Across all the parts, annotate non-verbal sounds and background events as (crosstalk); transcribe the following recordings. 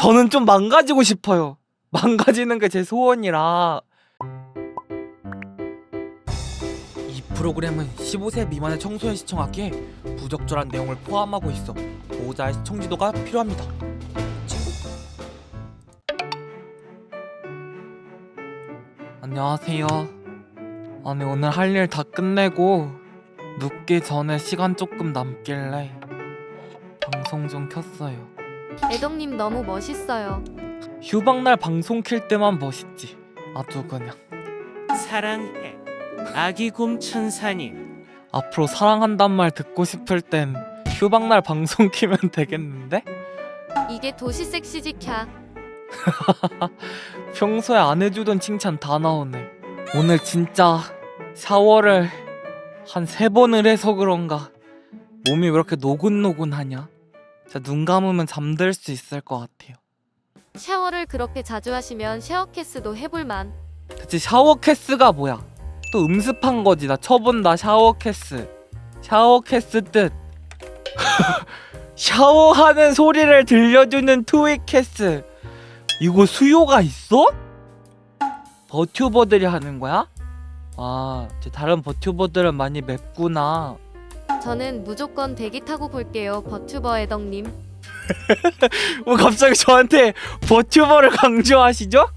저는 좀 망가지고 싶어요. 망가지는 게 제 소원이라. 이 프로그램은 15세 미만의 청소년 시청하기에 부적절한 내용을 포함하고 있어 보호자의 시청 지도가 필요합니다. 안녕하세요. 아니 오늘 할 일 다 끝내고 눕기 전에 시간 조금 남길래 방송 좀 켰어요. 애덕님 너무 멋있어요. 휴방날 방송 킬 때만 멋있지. 아주 그냥. 사랑해 아기 곰 천사님 앞으로 사랑한단 말 듣고 싶을 땐 휴방날 방송 키면 되겠는데? 이게 도시 섹시지캬. (laughs) 평소에 안 해주던 칭찬 다 나오네. 오늘 진짜 샤워를 한 세 번을 해서 그런가 몸이 왜 이렇게 노곤노곤하냐? 진짜 눈 감으면 잠들 수 있을 것 같아요. 샤워를 그렇게 자주 하시면 샤워 캐스도 해볼만. 대체 샤워 캐스가 뭐야? 또 음습한 거지. 나 쳐본다 샤워 캐스. 샤워 캐스 뜻. (laughs) 샤워하는 소리를 들려주는 트윅 캐스. 이거 수요가 있어? 버튜버들이 하는 거야? 아, 이제 다른 버튜버들은 많이 맵구나. 저는 무조건 대기 타고 볼게요. 버튜버 애덕님. 왜 (laughs) 갑자기 저한테 버튜버를 강조하시죠?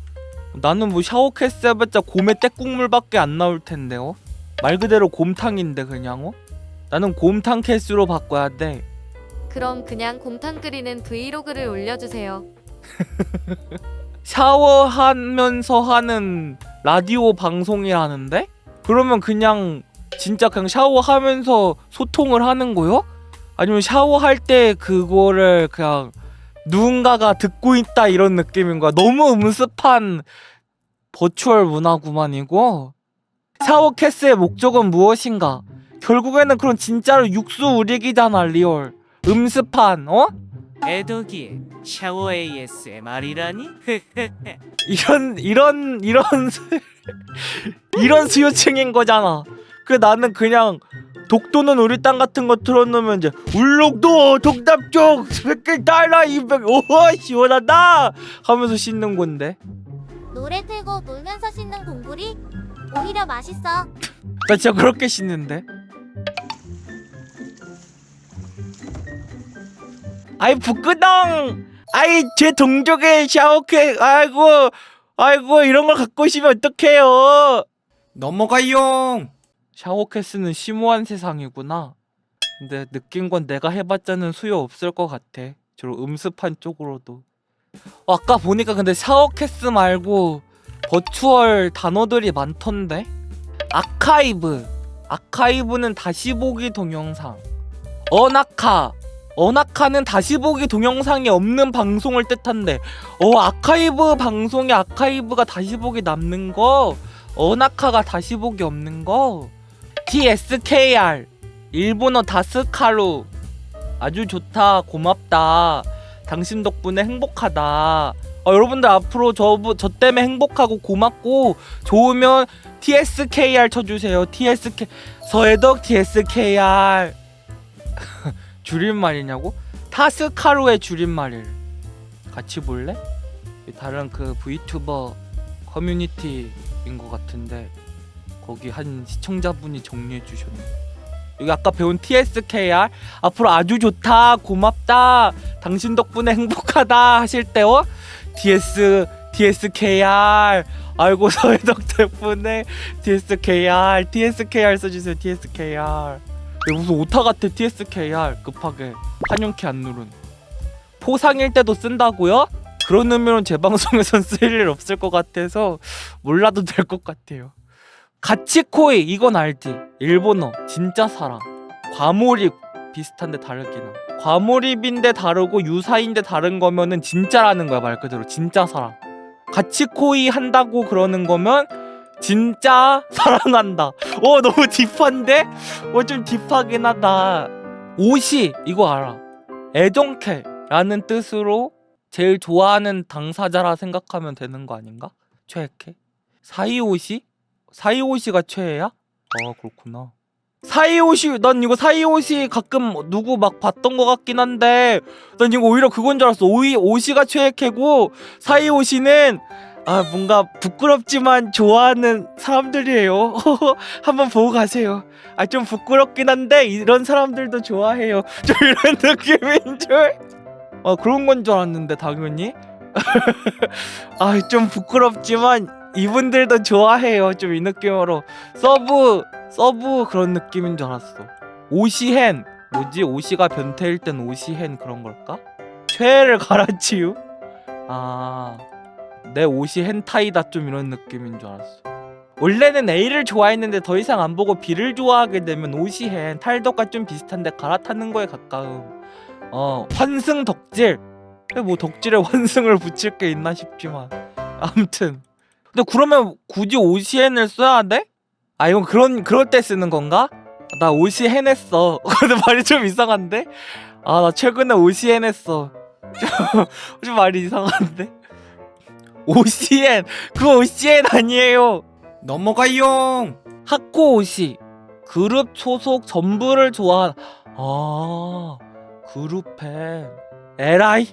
나는 뭐 샤워 캐스 해봤자 곰의 떼국물밖에 안 나올 텐데요. 말 그대로 곰탕인데 그냥 어? 나는 곰탕 캐스로 바꿔야 돼. 그럼 그냥 곰탕 끓이는 브이로그를 올려주세요. (laughs) 샤워하면서 하는 라디오 방송이라는데? 그러면 그냥 진짜 그냥 샤워하면서 소통을 하는 거요? 아니면 샤워할 때 그거를 그냥 누군가가 듣고 있다 이런 느낌인 거야. 너무 음습한 버추얼 문화구만 이거. 샤워 캐스의 목적은 무엇인가? 결국에는 그런 진짜로 육수 우리기잖아 리얼. 음습한 어? 애덕이 샤워 ASMR이라니? (laughs) 이런 이런 이런 수, (laughs) 이런 수요층인 거잖아. 그 나는 그냥 독도는 우리 땅 같은 거 틀어놓으면 이제 울릉도 동남쪽 백길 달러 이백 오 시원하다! 하면서 씻는 건데. 노래 틀고 놀면서 씻는 동굴이 오히려 맛있어. 나 진짜 그렇게 씻는데. 아이 부끄덩! 아이 제 동족의 샤워케 아이고 아이고 이런 걸 갖고 오시면 어떡해요? 넘어가요 샤워캐스는 심오한 세상이구나. 근데 느낀 건 내가 해봤자는 수요 없을 것 같아. 주로 음습한 쪽으로도. 어, 아까 보니까 근데 샤워캐스 말고 버추얼 단어들이 많던데? 아카이브. 아카이브는 다시 보기 동영상. 어나카. 어나카는 다시 보기 동영상이 없는 방송을 뜻한데 어 아카이브 방송에 아카이브가 다시 보기 남는 거? 어나카가 다시 보기 없는 거 TSKR 일본어 다스카루. 아주 좋다 고맙다. 당신 덕분에 행복하다. 어, 여러분들 앞으로 저, 저 때문에 행복하고 고맙고 좋으면 TSKR 쳐주세요. TSK 서해덕 TSKR (laughs) 줄임말이냐고? 타스카루의 줄임말을 같이 볼래? 다른 그 V튜버 커뮤니티인 것 같은데 거기 한 시청자분이 정리해 주셨네. 여기 아까 배운 TSKR 앞으로 아주 좋다 고맙다 당신 덕분에 행복하다 하실 때요 DS TSKR 아이고 (laughs) 서해덕 덕분에 TSKR TSKR 써주세요 TSKR 내 무슨 오타 같아 TSKR 급하게. 한영키 안 누른. 포상일 때도 쓴다고요? 그런 의미로는 제 방송에선 (laughs) 쓸 일 없을 것 같아서 몰라도 될 것 같아요 가치코이 이건 알지 일본어 진짜 사랑 과몰입 비슷한데 다르기는 과몰입인데 다르고 유사인데 다른 거면은 진짜라는 거야 말 그대로 진짜 사랑 가치코이 한다고 그러는 거면 진짜 사랑한다 어 너무 딥한데? 어 좀 딥하긴 하다 오시 이거 알아 애정캐라는 뜻으로 제일 좋아하는 당사자라 생각하면 되는 거 아닌가? 최애캐? 사이오시? 사이오시가 최애야? 아 그렇구나. 사이옷이 난 이거 사이옷이 가끔 누구 막 봤던 것 같긴 한데 난 이거 오히려 그건 줄 알았어. 오이 오시가 최애캐고 사이옷이는 아 뭔가 부끄럽지만 좋아하는 사람들이에요. (laughs) 한번 보고 가세요. 아 좀 부끄럽긴 한데 이런 사람들도 좋아해요. (laughs) 좀 이런 느낌인 줄아 그런 건 줄 알았는데 당연히? (laughs) 아 좀 부끄럽지만 이분들도 좋아해요. 좀 이 느낌으로. 서브 서브 그런 느낌인 줄 알았어. 오시헨. 뭐지? 오시가 변태일 땐 오시헨 그런 걸까? 최애를 갈아치우 아내 옷이 헨타이다 좀 이런 느낌인 줄 알았어. 원래는 A를 좋아했는데 더 이상 안 보고 B를 좋아하게 되면 옷이 헨 탈덕과 좀 비슷한데 갈아타는 거에 가까움 어 환승 덕질. 뭐 덕질에 (laughs) 환승을 붙일 게 있나 싶지만. 아무튼 근데 그러면 굳이 오시엔을 써야 돼? 아 이건 그런 그럴 때 쓰는 건가? 나 오시엔 했어 근데 말이 좀 이상한데? 아 나 최근에 오시엔 했어 좀, 좀 말이 이상한데? 오시엔 그거 오시엔 아니에요 넘어가용 학고 오시 그룹 소속 전부를 좋아한 아 그룹팬 에라이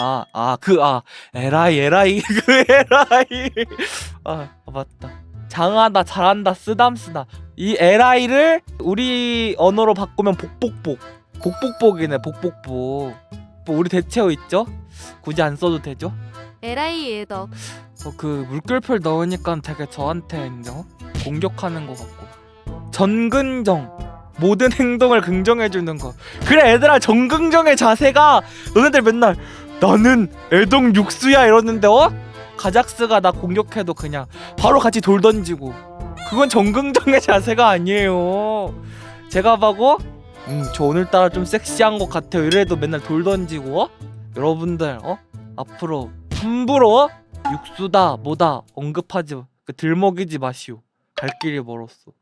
아아그아 에라이 에라이 (laughs) 그 에라이 아 맞다 장하다 잘한다 쓰담쓰다 이 에라이를 우리 언어로 바꾸면 복복복 복복복이네 복복복 뭐 우리 대체어 있죠? 굳이 안 써도 되죠? 에라이 애덕. 어, 그 물결표 넣으니까 되게 저한테 어? 공격하는 것 같고 전근정 모든 행동을 긍정해주는 거 그래 얘들아 정긍정의 자세가 너네들 맨날 나는 애동 육수야 이러는데 어? 가작스가 나 공격해도 그냥 바로 같이 돌 던지고 그건 정긍정의 (laughs) 자세가 아니에요 제가 봐고 음 저 오늘따라 좀 섹시한 것 같아요 이래도 맨날 돌 던지고 어? 여러분들 어? 앞으로 함부로 어? 육수다 뭐다 언급하지 마. 그 들먹이지 마시오 갈 길이 멀었어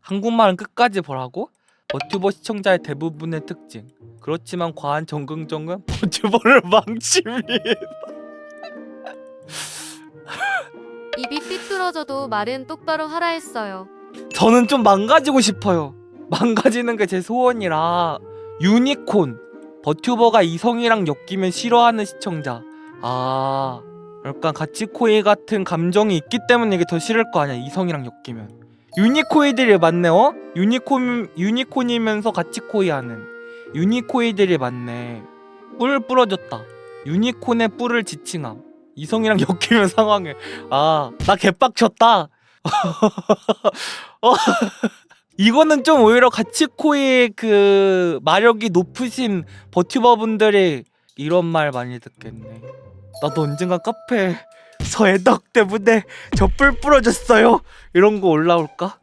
한국말은 끝까지 보라고? 버튜버 시청자의 대부분의 특징 그렇지만 과한 정긍정은 (laughs) 버튜버를 망칩니다 입이 삐뚤어져도 말은 똑바로 하라 했어요. 저는 좀 망가지고 싶어요. 망가지는 게 제 소원이라. 유니콘. 버튜버가 이성이랑 엮이면 싫어하는 시청자. 아 약간 가치코이 같은 감정이 있기 때문에 이게 더 싫을 거 아니야 이성이랑 엮이면. 유니코이들이 많네 어? 유니콘 유니콘이면서 가치코이 하는. 유니코이들이 많네. 뿔 부러졌다. 유니콘의 뿔을 지칭함 이성이랑 (laughs) 엮이면 상황에. 아 나 개빡쳤다. (laughs) 어, 이거는 좀 오히려 가치코이의 그 마력이 높으신 버튜버분들이 이런 말 많이 듣겠네. 나도 언젠가 카페에서 애덕 때문에 저뿔 부러졌어요. 이런 거 올라올까?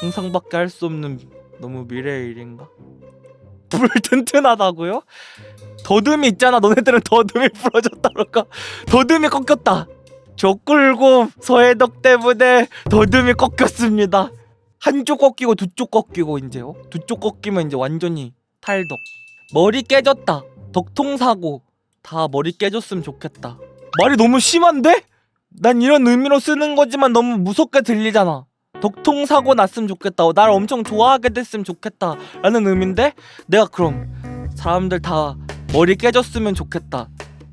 상상밖에 할 수 없는 너무 미래의 일인가? 뿔 (laughs) 튼튼하다고요? 더듬이 있잖아 너네들은 더듬이 부러졌다 그럴까? 더듬이 꺾였다. 저 끌고 서해덕 때문에 더듬이 꺾였습니다. 한 쪽 꺾이고 두 쪽 꺾이고 이제요. 두 쪽 꺾이면 이제 완전히 탈덕. 머리 깨졌다. 덕통사고. 다 머리 깨졌으면 좋겠다. 말이 너무 심한데? 난 이런 의미로 쓰는 거지만 너무 무섭게 들리잖아 덕통사고 났으면 좋겠다. 어, 날 엄청 좋아하게 됐으면 좋겠다. 라는 의미인데 내가 그럼 사람들 다 머리 깨졌으면 좋겠다.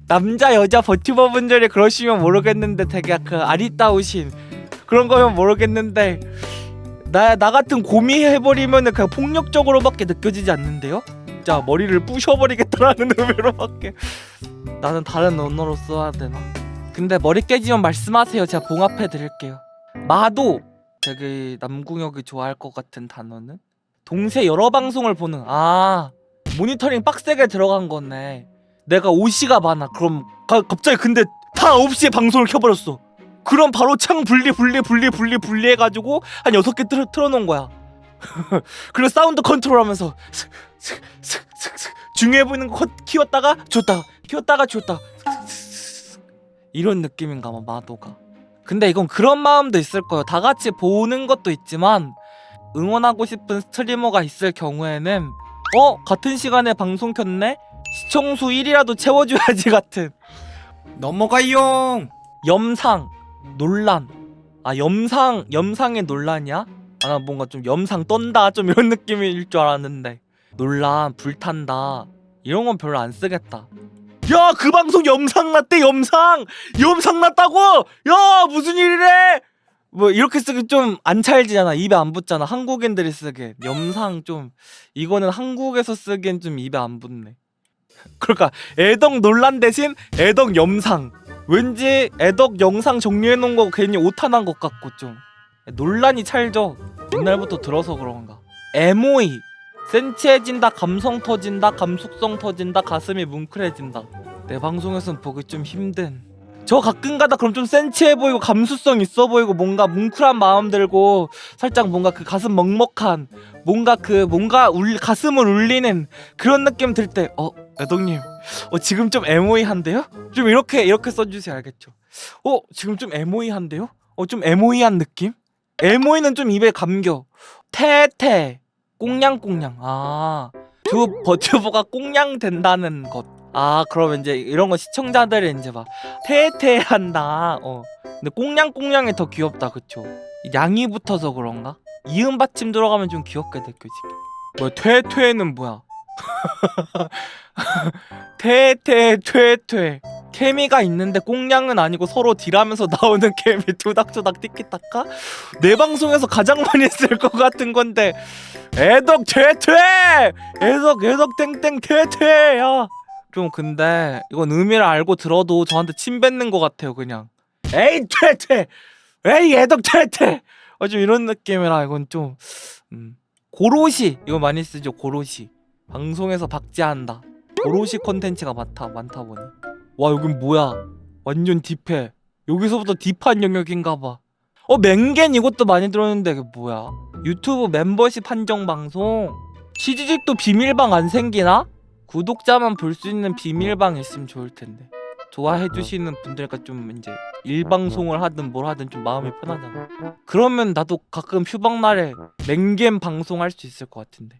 남자 여자 버튜버분들이 그러시면 모르겠는데 되게 그 아리따우신 그런 거면 모르겠는데 나, 나 같은 고미 해버리면은 그냥 폭력적으로밖에 느껴지지 않는데요? 진짜 머리를 부셔버리겠다라는 (laughs) 의미로밖에. 나는 다른 언어로 써야 되나? 근데 머리 깨지면 말씀하세요. 제가 봉합해 드릴게요. 마도 되게 남궁혁이 좋아할 것 같은 단어는? 동시에 여러 방송을 보는 아 모니터링 빡세게 들어간 거네. 내가 5시가 많아. 그럼 가, 갑자기 근데 다 9시에 방송을 켜버렸어. 그럼 바로 창 분리 분리 분리 분리 분리 해가지고 한 6개 틀어, 틀어놓은 거야. (laughs) 그리고 사운드 컨트롤 하면서 슥, 슥, 슥, 슥, 슥. 중요해 보이는 거 컷- 키웠다가 줬다가 키웠다가 줬다. 이런 느낌인가 봐 마도가 근데 이건 그런 마음도 있을 거예요. 다 같이 보는 것도 있지만 응원하고 싶은 스트리머가 있을 경우에는 어? 같은 시간에 방송 켰네? 시청수 1이라도 채워줘야지 같은. 넘어가용! 염상 논란. 아 염상 염상의 논란이야? 아 나 뭔가 좀 염상 떤다 좀 이런 느낌일 줄 알았는데. 논란 불탄다. 이런 건 별로 안 쓰겠다 야 그 방송 염상 났대 염상! 염상 났다고? 야 무슨 일이래? 뭐 이렇게 쓰기 좀 안 찰지잖아. 입에 안 붙잖아. 한국인들이 쓰기엔. 염상 좀. 이거는 한국에서 쓰기엔 좀 입에 안 붙네. 그러니까 애덕 논란 대신 애덕 염상. 왠지 애덕 영상 정리해 놓은 거 괜히 오타난 것 같고 좀. 논란이 찰져. 옛날부터 들어서 그런가. 에모이 센치해진다 감성 터진다 감숙성 터진다 가슴이 뭉클해진다 내 방송에선 보기 좀 힘든 저 가끔가다 그럼 좀 센치해 보이고 감수성 있어 보이고 뭔가 뭉클한 마음 들고 살짝 뭔가 그 가슴 먹먹한 뭔가 그 뭔가 울, 가슴을 울리는 그런 느낌 들 때 어 애덕님 어 지금 좀 에모이한데요? 좀 이렇게 이렇게 써주세요 알겠죠? 어 지금 좀 에모이한데요? 어 좀 에모이한 느낌? 에모이는 좀 입에 감겨 태태 꽁냥꽁냥 아 두 버튜버가 꽁냥 된다는 것. 아 그러면 이제 이런 거 시청자들이 이제 막 태태한다. 어 근데 꽁냥꽁냥이 더 귀엽다 그쵸? 양이 붙어서 그런가? 이음 받침 들어가면 좀 귀엽게 느껴지게. 뭐 퇴퇴는 뭐야? (laughs) 퇴퇴 퇴퇴 케미가 있는데 꽁냥은 아니고 서로 딜하면서 (laughs) 나오는 케미 두닥두닥 티키타카? 내 방송에서 가장 많이 쓸 것 같은 건데 애덕 퇴퇴! 애덕 애덕 땡땡 퇴퇴! 야 좀 근데 이건 의미를 알고 들어도 저한테 침 뱉는 것 같아요 그냥. 에이 퇴퇴! 에이 애덕 퇴퇴! 어, 좀 이런 느낌이라 이건 좀 음. 고로시! 이거 많이 쓰죠 고로시. 방송에서 박제한다. 고로시 콘텐츠가 많다 많다 보니 와 여긴 뭐야? 완전 딥해. 여기서부터 딥한 영역인가봐. 어 맹겐 이것도 많이 들었는데 이게 뭐야? 유튜브 멤버십 한정 방송? 치즈직도 비밀방 안 생기나? 구독자만 볼 수 있는 비밀방 있으면 좋을 텐데. 좋아해 주시는 분들과 좀 이제 일방송을 하든 뭘 하든 좀 마음이 편하잖아. 그러면 나도 가끔 휴방 날에 맹겜 방송할 수 있을 것 같은데.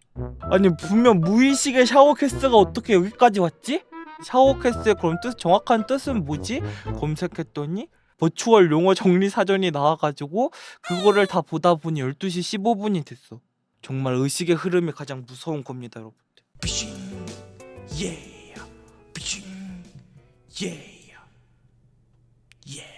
아니 분명 무의식의 샤워캐스가 어떻게 여기까지 왔지? 샤워캐스의 그럼 뜻 정확한 뜻은 뭐지? 검색했더니 버추얼 용어 정리 사전이 나와가지고 그거를 다 보다 보니 12시 15분이 됐어. 정말 의식의 흐름이 가장 무서운 겁니다, 여러분들. 빙 예. 빙 예. 예.